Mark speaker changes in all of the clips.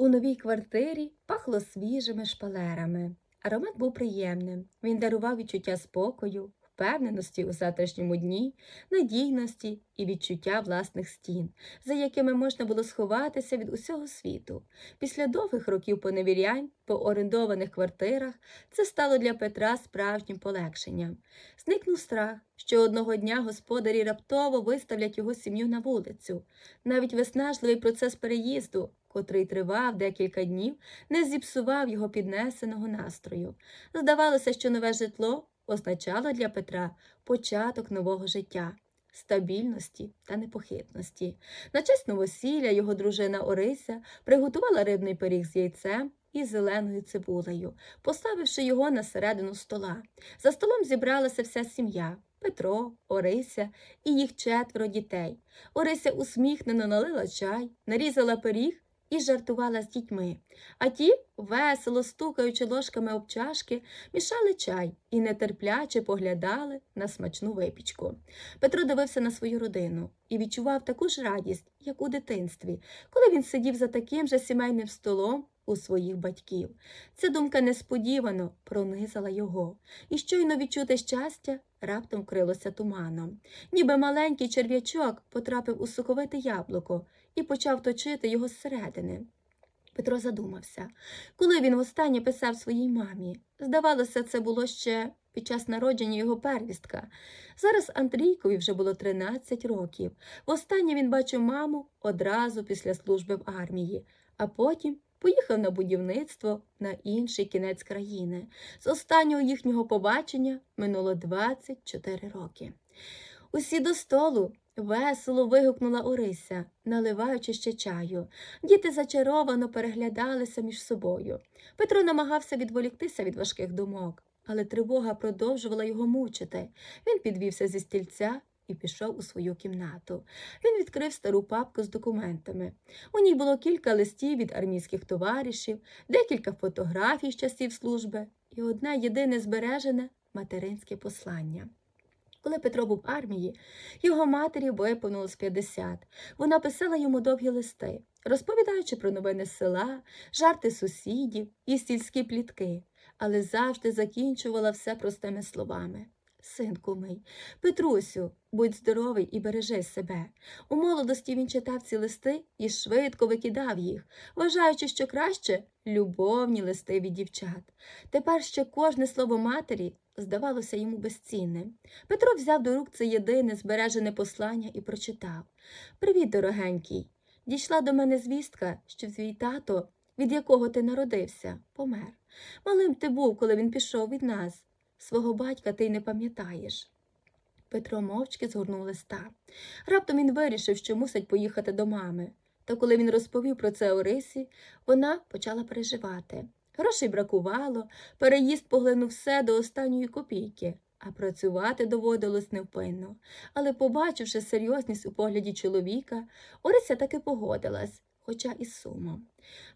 Speaker 1: У новій квартирі пахло свіжими шпалерами. Аромат був приємним. Він дарував відчуття спокою, впевненості у завтрашньому дні, надійності і відчуття власних стін, за якими можна було сховатися від усього світу. Після довгих років поневірянь по орендованих квартирах це стало для Петра справжнім полегшенням. Зникнув страх, що одного дня господарі раптово виставлять його сім'ю на вулицю. Навіть виснажливий процес переїзду, котрий тривав декілька днів, не зіпсував його піднесеного настрою. Здавалося, що нове житло означало для Петра початок нового життя. Стабільності та непохитності. На честь новосілля його дружина Орися приготувала рибний пиріг з яйцем і зеленою цибулею, поставивши його на середину стола. За столом зібралася вся сім'я Петро, Орися і їх четверо дітей. Орися усміхнено налила чай, нарізала пиріг і жартувала з дітьми. А ті, весело стукаючи ложками об чашки, мішали чай і нетерпляче поглядали на смачну випічку. Петро дивився на свою родину і відчував таку ж радість, як у дитинстві, коли він сидів за таким же сімейним столом у своїх батьків. Ця думка несподівано пронизала його, і щойно відчуте щастя раптом крилося туманом. Ніби маленький черв'ячок потрапив у соковите яблуко і почав точити його зсередини. Петро задумався, коли він востаннє писав своїй мамі. Здавалося, це було ще під час народження його первістка. Зараз Андрійкові вже було 13 років. Востаннє він бачив маму одразу після служби в армії, а потім поїхав на будівництво на інший кінець країни. З останнього їхнього побачення минуло 24 роки. Усі до столу весело вигукнула Орися, наливаючи ще чаю. Діти зачаровано переглядалися між собою. Петро намагався відволіктися від важких думок, але тривога продовжувала його мучити. Він підвівся зі стільця і пішов у свою кімнату. Він відкрив стару папку з документами. У ній було кілька листів від армійських товаришів, декілька фотографій з часів служби і одне єдине збережене материнське послання. Коли Петро був в армії, його матері виповнилось 50. Вона писала йому довгі листи, розповідаючи про новини села, жарти сусідів і сільські плітки, але завжди закінчувала все простими словами. Синку мий, Петрусю, будь здоровий і бережи себе. У молодості він читав ці листи і швидко викидав їх, вважаючи, що краще любовні листи від дівчат. Тепер ще кожне слово матері здавалося йому безцінним. Петро взяв до рук це єдине збережене послання і прочитав Привіт, дорогенький. Дійшла до мене звістка, що твій тато, від якого ти народився, помер. Малим ти був, коли він пішов від нас. Свого батька ти й не пам'ятаєш. Петро мовчки згорнув листа. Раптом він вирішив, що мусить поїхати до мами. Та коли він розповів про це Орисі, вона почала переживати. Грошей бракувало, переїзд поглинув все до останньої копійки, а працювати доводилось невпинно. Але, побачивши серйозність у погляді чоловіка, Орися таки погодилась, хоча і сумом.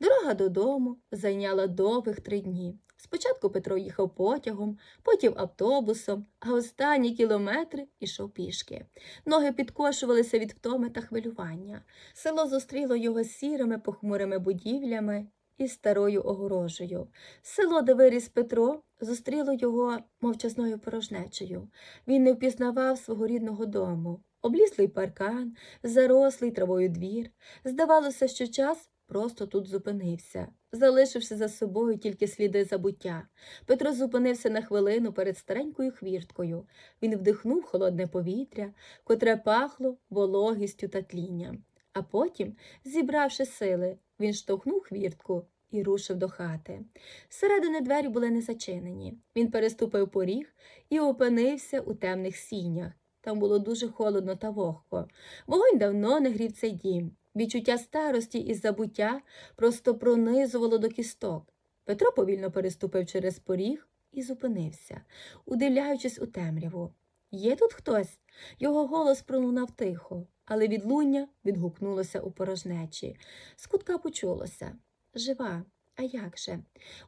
Speaker 1: Дорога додому зайняла довгих три дні. Спочатку Петро їхав потягом, потім автобусом, а останні кілометри ішов пішки. Ноги підкошувалися від втоми та хвилювання. Село зустріло його сірими похмурими будівлями і старою огорожею. Село, де виріс Петро, зустріло його мовчазною порожнечею. Він не впізнавав свого рідного дому. Облізлий паркан, зарослий травою двір. Здавалося, що час просто тут зупинився, залишивши за собою тільки сліди забуття. Петро зупинився на хвилину перед старенькою хвірткою. Він вдихнув холодне повітря, котре пахло вологістю та тлінням. А потім, зібравши сили, він штовхнув хвіртку і рушив до хати. Зсередини двері були не зачинені. Він переступив поріг і опинився у темних сінях. Там було дуже холодно та вогко. Вогонь давно не грів цей дім. Відчуття старості і забуття просто пронизувало до кісток. Петро повільно переступив через поріг і зупинився, удивляючись у темряву. Є тут хтось? Його голос пролунав тихо, але відлуння відгукнулося у порожнечі. З кутка почулося жива. А як же?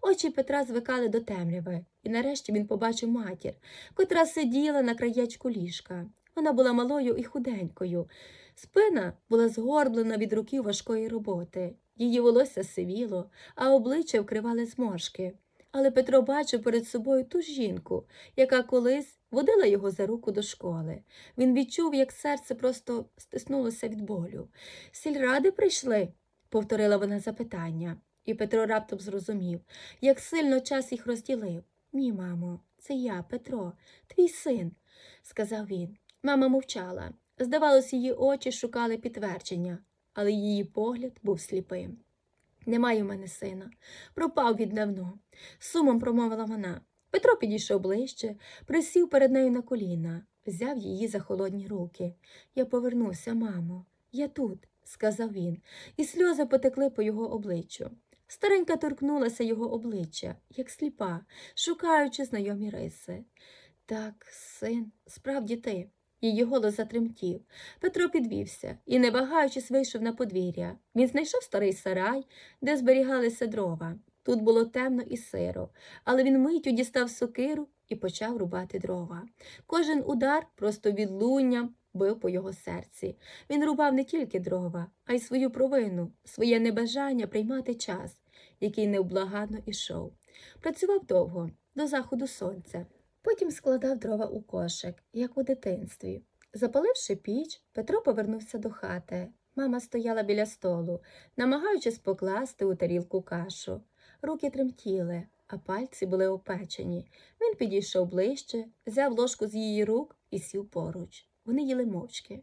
Speaker 1: Очі Петра звикали до темряви, і нарешті він побачив матір, котра сиділа на краєчку ліжка. Вона була малою і худенькою. Спина була згорблена від руків важкої роботи. Її волосся сивіло, а обличчя вкривали зморшки. Але Петро бачив перед собою ту жінку, яка колись водила його за руку до школи. Він відчув, як серце просто стиснулося від болю. Сільради прийшли, повторила вона запитання, і Петро раптом зрозумів, як сильно час їх розділив. Ні, мамо, це я, Петро, твій син, сказав він. Мама мовчала. Здавалось, її очі шукали підтвердження, але її погляд був сліпим. Немає в мене сина. Пропав віддавно. З Сумом промовила вона. Петро підійшов ближче, присів перед нею на коліна, взяв її за холодні руки. Я повернуся, мамо. Я тут, сказав він, і сльози потекли по його обличчю. Старенька торкнулася його обличчя, як сліпа, шукаючи знайомі риси. Так, син, справді ти. Її голос затремтів. Петро підвівся і, не вагаючись, вийшов на подвір'я. Він знайшов старий сарай, де зберігалися дрова. Тут було темно і сиро, але він миттю дістав сокиру і почав рубати дрова. Кожен удар просто відлунням бив по його серці. Він рубав не тільки дрова, а й свою провину, своє небажання приймати час, який невблаганно ішов. Працював довго, до заходу сонця. Потім складав дрова у кошик, як у дитинстві. Запаливши піч, Петро повернувся до хати. Мама стояла біля столу, намагаючись покласти у тарілку кашу. Руки тремтіли, а пальці були опечені. Він підійшов ближче, взяв ложку з її рук і сів поруч. Вони їли мовчки.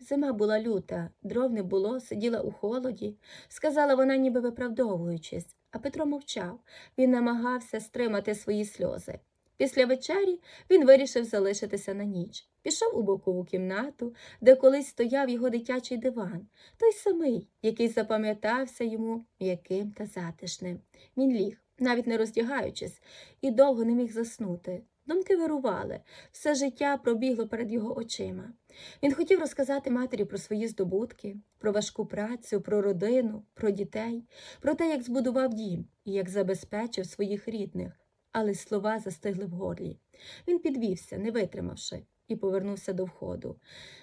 Speaker 1: Зима була люта, дров не було, сиділа у холоді, сказала вона, ніби виправдовуючись, а Петро мовчав. Він намагався стримати свої сльози. Після вечері він вирішив залишитися на ніч. Пішов у бокову кімнату, де колись стояв його дитячий диван, той самий, який запам'ятався йому м'яким та затишним. Він ліг, навіть не роздягаючись, і довго не міг заснути. Думки вирували, все життя пробігло перед його очима. Він хотів розказати матері про свої здобутки, про важку працю, про родину, про дітей, про те, як збудував дім і як забезпечив своїх рідних, але слова застигли в горлі. Він підвівся, не витримавши, і повернувся до входу.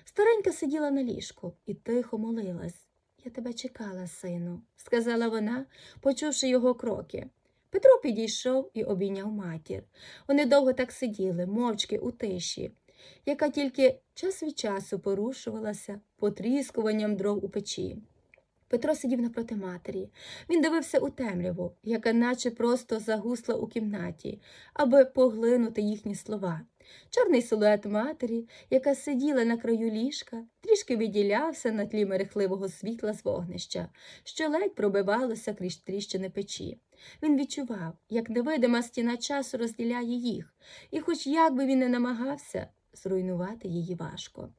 Speaker 1: Старенька сиділа на ліжку і тихо молилась. Я тебе чекала, сину, сказала вона, почувши його кроки. Петро підійшов і обійняв матір. Вони довго так сиділи, мовчки у тиші, яка тільки час від часу порушувалася потріскуванням дров у печі. Петро сидів напроти матері. Він дивився у темряву, яка наче просто загусла у кімнаті, аби поглинути їхні слова. Чорний силует матері, яка сиділа на краю ліжка, трішки відділявся на тлі мерехливого світла з вогнища, що ледь пробивалося крізь тріщини печі. Він відчував, як невидима стіна часу розділяє їх, і, хоч як би він не намагався, зруйнувати її важко.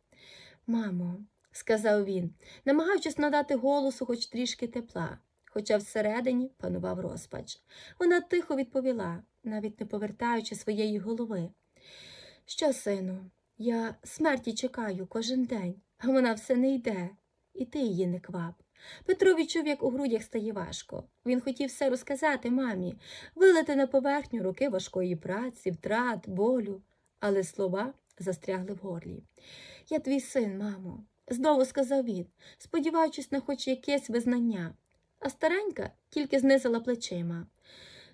Speaker 1: Мамо, сказав він, намагаючись надати голосу хоч трішки тепла, хоча всередині панував розпач. Вона тихо відповіла, навіть не повертаючи своєї голови. Що, сину, я смерті чекаю кожен день, а вона все не йде, і ти її не квап. Петро відчув, як у грудях стає важко. Він хотів все розказати мамі, вилити на поверхню роки важкої праці, втрат, болю, але слова застрягли в горлі. Я твій син, мамо, знову сказав він, сподіваючись на хоч якесь визнання. А старенька тільки знизила плечима.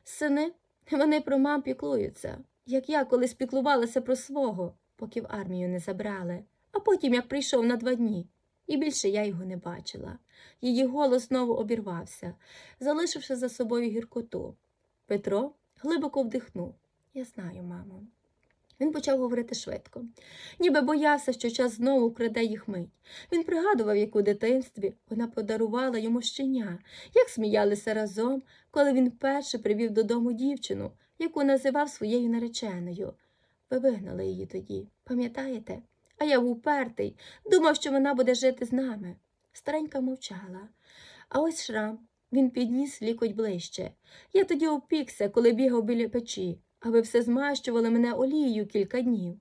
Speaker 1: Сини, вони про мам піклуються, як я колись піклувалася про свого, поки в армію не забрали, а потім як прийшов на два дні. І більше я його не бачила. Її голос знову обірвався, залишивши за собою гіркоту. Петро глибоко вдихнув. Я знаю, мамо. Він почав говорити швидко, ніби боявся, що час знову вкраде їх мить. Він пригадував, як у дитинстві вона подарувала йому щеня, як сміялися разом, коли він вперше привів додому дівчину, яку називав своєю нареченою. Ви вигнали її тоді, пам'ятаєте? А я упертий, думав, що вона буде жити з нами. Старенька мовчала. А ось шрам. Він підніс лікоть ближче. Я тоді опікся, коли бігав біля печі, а ви все змащували мене олією кілька днів.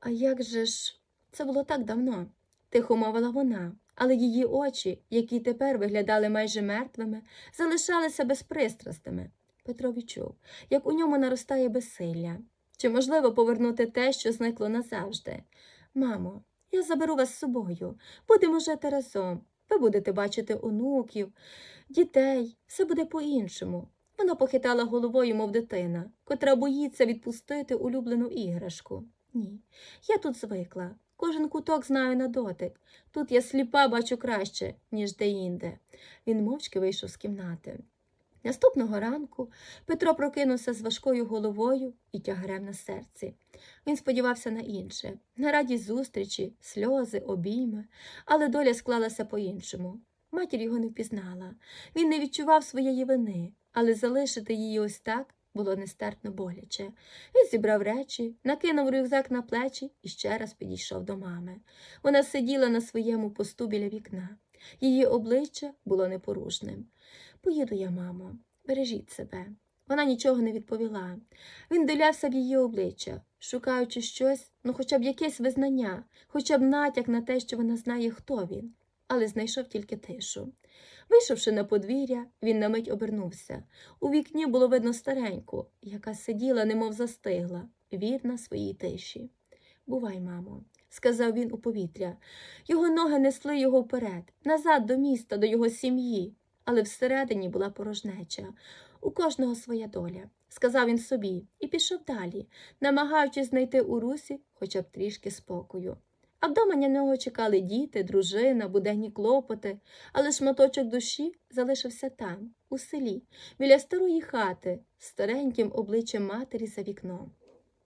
Speaker 1: А як же ж, це було так давно, тихо мовила вона, але її очі, які тепер виглядали майже мертвими, залишалися безпристрасними. Петро відчув, як у ньому наростає безсилля. Чи можливо повернути те, що зникло назавжди? Мамо, я заберу вас з собою, будемо жити разом. Ви будете бачити онуків, дітей, все буде по-іншому. Вона похитала головою, мов дитина, котра боїться відпустити улюблену іграшку. Ні, я тут звикла. Кожен куток знаю на дотик. Тут я сліпа бачу краще, ніж де-інде. Він мовчки вийшов з кімнати. Наступного ранку Петро прокинувся з важкою головою і тягарем на серці. Він сподівався на інше, на радість зустрічі, сльози, обійми, але доля склалася по-іншому. Матір його не впізнала. Він не відчував своєї вини, але залишити її ось так було нестерпно боляче. Він зібрав речі, накинув рюкзак на плечі і ще раз підійшов до мами. Вона сиділа на своєму посту біля вікна. Її обличчя було непорушним. Поїду я, мамо, бережіть себе. Вона нічого не відповіла. Він дивлявся в її обличчя, шукаючи щось, ну хоча б якесь визнання, хоча б натяк на те, що вона знає, хто він, але знайшов тільки тишу. Вийшовши на подвір'я, він на мить обернувся. У вікні було видно стареньку, яка сиділа, немов застигла, вірна своїй тиші. Бувай, мамо, сказав він у повітря. Його ноги несли його вперед, назад до міста, до його сім'ї, але всередині була порожнеча. У кожного своя доля, сказав він собі, і пішов далі, намагаючись знайти у русі хоча б трішки спокою. А вдома на нього чекали діти, дружина, буденні клопоти, але шматочок душі залишився там, у селі, біля старої хати, стареньким обличчям матері за вікном.